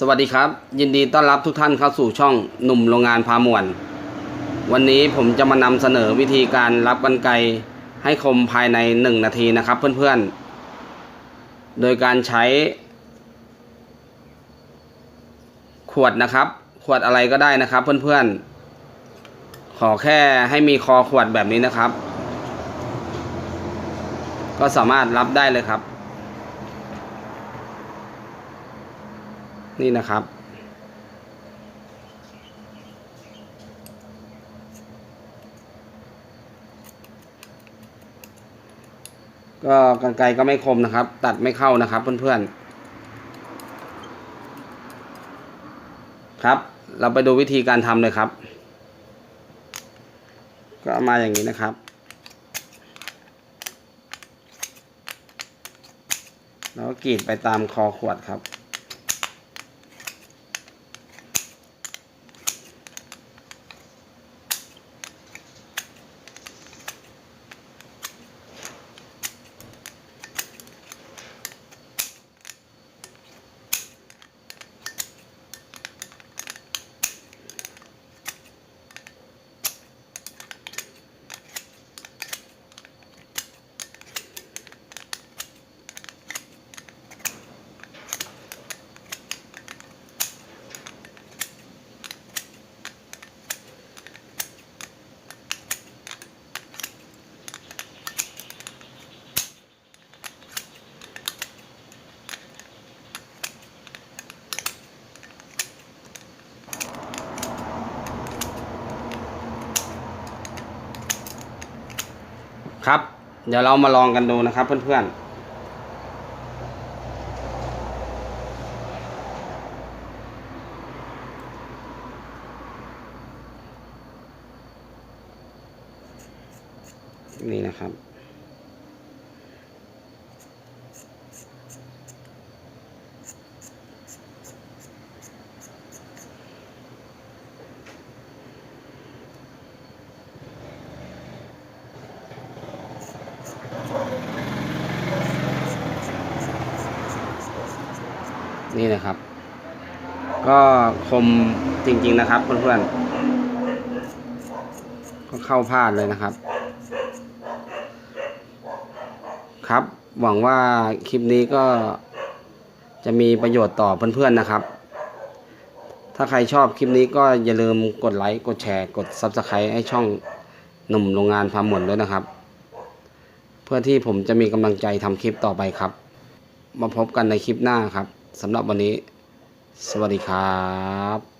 สวัสดีครับ ยินดีต้อนรับทุกท่านเข้าสู่ช่องหนุ่มโรงงานพามวน วันนี้ผมจะมานำเสนอวิธีการรับกันไกให้คมภายใน 1 นาทีนะครับเพื่อนๆ โดยการใช้ ขวดนะครับ ขวดอะไรก็ได้นะครับเพื่อนๆ ขอแค่ให้มีคอขวดแบบนี้นะครับ ก็สามารถรับได้เลยครับ นี่นะครับ ก็กันไกรก็ไม่คมนะครับ ตัดไม่เข้านะครับเพื่อนๆ ครับ เราไปดูวิธีการทำเลยครับ ก็มาอย่างนี้นะครับแล้วก็กรีดไปตามคอขวดครับ ครับ เดี๋ยวเรามาลองกันดูนะครับ เพื่อนๆนี่นะครับ นี่นะครับ ก็คมจริง ๆ นะครับเพื่อนๆก็เข้าพลาดเลยนะครับ ครับ หวังว่าคลิปนี้ก็จะมีประโยชน์ต่อเพื่อนๆนะครับ ถ้าใครชอบคลิปนี้ก็อย่าลืมกดไลค์ กดแชร์ กด Subscribe ให้ช่องหนุ่มโรงงานพาหมวนด้วยนะครับ เพื่อที่ผมจะมีกำลังใจทำคลิปต่อไปครับ มาพบกันในคลิปหน้าครับสำหรับวันนี้ สวัสดีครับ